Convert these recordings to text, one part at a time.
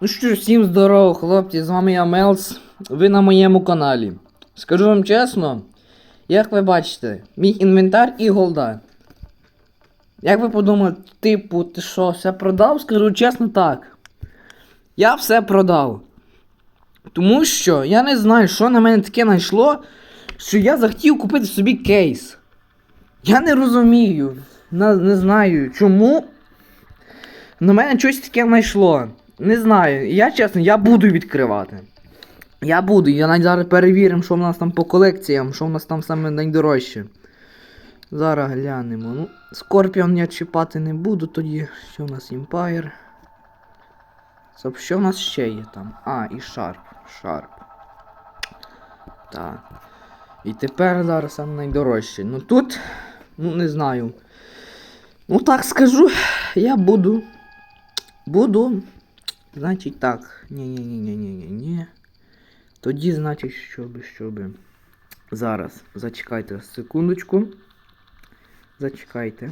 Ну що, всім здорово, хлопці, з вами я Мелс. Ви на моєму каналі. Скажу вам чесно, як ви бачите, мій інвентар і голда. Як ви подумали, типу, ти що, все продав? Скажу чесно так. Я все продав. Тому що я не знаю, що на мене таке знайшло, що я захотів купити собі кейс. Я не розумію. Не, знаю чому. На мене щось таке знайшло. Не знаю. Я чесно, я буду відкривати. Я буду, я навіть зараз перевіримо, що в нас там по колекціям, що в нас там саме найдорожче. Зараз глянемо. Ну, Скорпіон я чіпати не буду тоді. Що в нас Empire? Що в нас ще є там? А, і Шарп. Шарп. Так. І тепер зараз саме найдорожче. Ну тут, ну не знаю. Ну так скажу, я буду. Буду. Значить так. Ні-ні-ні-ні-ні-ні. Тоді, значить, щоби, щоби. Зараз. Зачекайте секундочку. Зачекайте.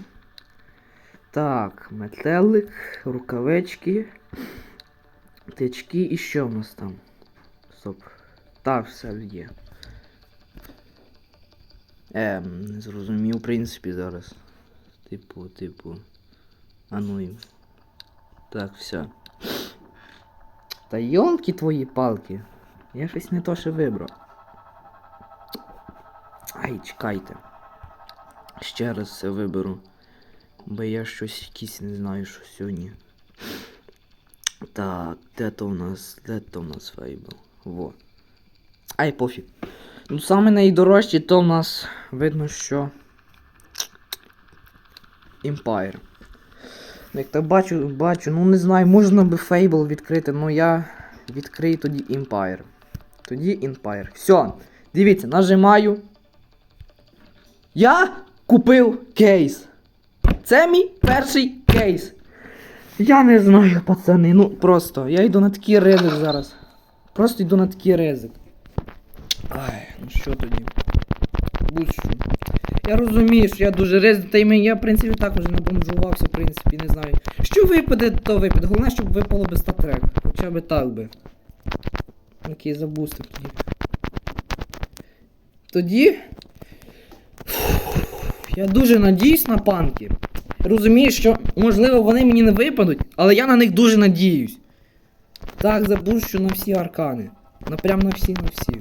Так, метелик, рукавички, тички і що в нас там? Стоп. Так, все є. Ем, не зрозумів, в принципі, зараз. Типу, типу. А ну і. Так, все. Та йолки твої палки. Я щось не то ще вибрав. Ай, чекайте. Ще раз все виберу. Бо я щось якісь не знаю, що сьогодні. Так, де то в нас? Де то в нас фейбл? Во. Ай, пофіг. Ну, саме найдорожче, то в нас видно, що. Empire. Як так бачу, бачу, ну не знаю, можна би Fable відкрити, але я відкрию тоді Empire. Тоді Empire. Все, дивіться, нажимаю. Я купив кейс. Це мій перший кейс. Я не знаю, пацани, ну просто. Я йду на такий ризик зараз. Просто йду на такий ризик. Ай, ну що тоді? Будь-що. Я розумію, що я дуже ризик, та й ми- я, в принципі, також не бомжувався, в принципі, не знаю. Що випаде, то випаде. Головне, щоб випало би статрек. Хоча би так би. Окей, забустив тоді. Тоді. Я дуже надіюсь на панки. Розумію, що, можливо, вони мені не випадуть, але я на них дуже надіюсь. Так, забущу на всі аркани. На прям на всі, на всі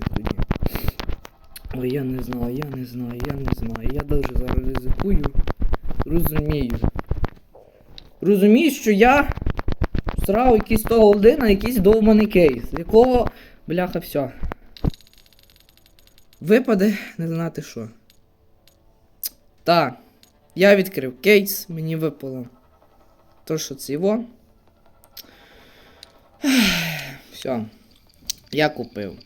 Ой, я не знаю, я не знаю, я не знаю. Я дуже зараз ризикую. Розумію. Розумію, що я срав якийсь того голди на якийсь довбаний кейс, якого, бляха, все. Випаде, не знати що. Так. Я відкрив кейс, мені випало. То, що це його. Все. Я купив.